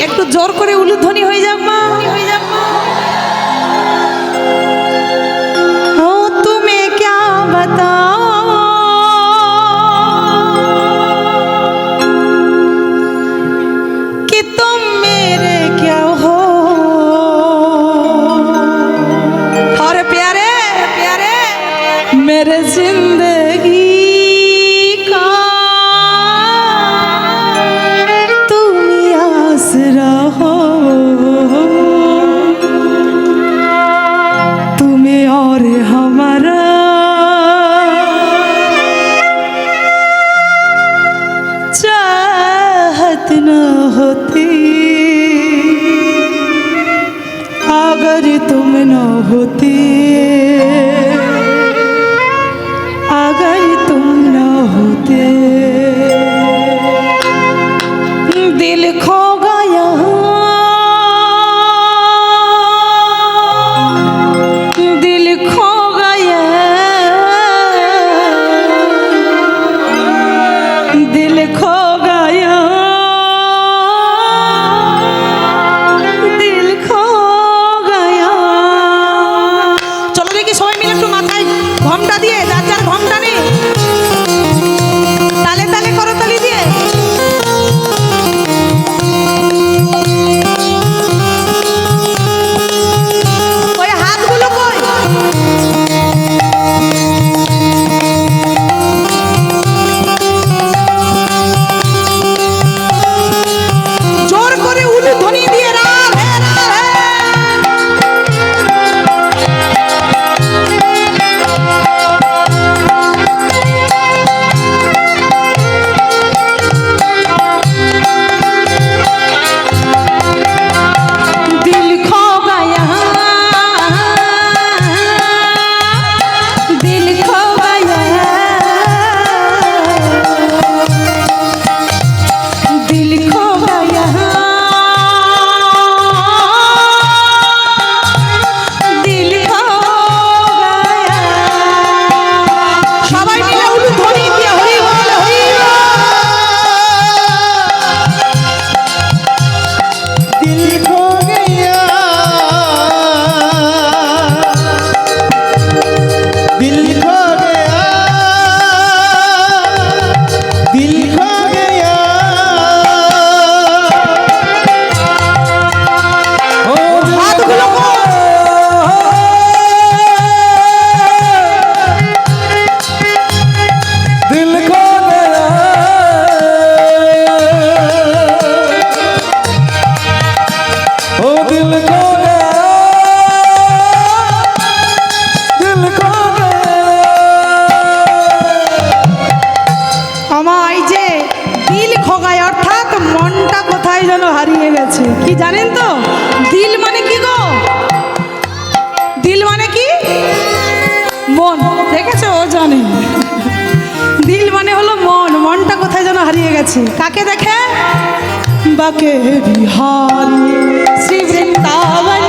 একটু জোর করে উলুধ্বনি হয়ে যাক মা। হয়ে যাক मेरे जिंदगी যেন হতে কোথায় যেন হারিয়ে গেছে। কি জানেন তো? দিল মানে কি গো? দিল মানে কি? মন। দেখেছ ও জানে দিল মানে হলো মন। মনটা কোথায় যেন হারিয়ে গেছে? কাকে দেখে? বাকে বিহারি। শ্রী বৃন্দাবন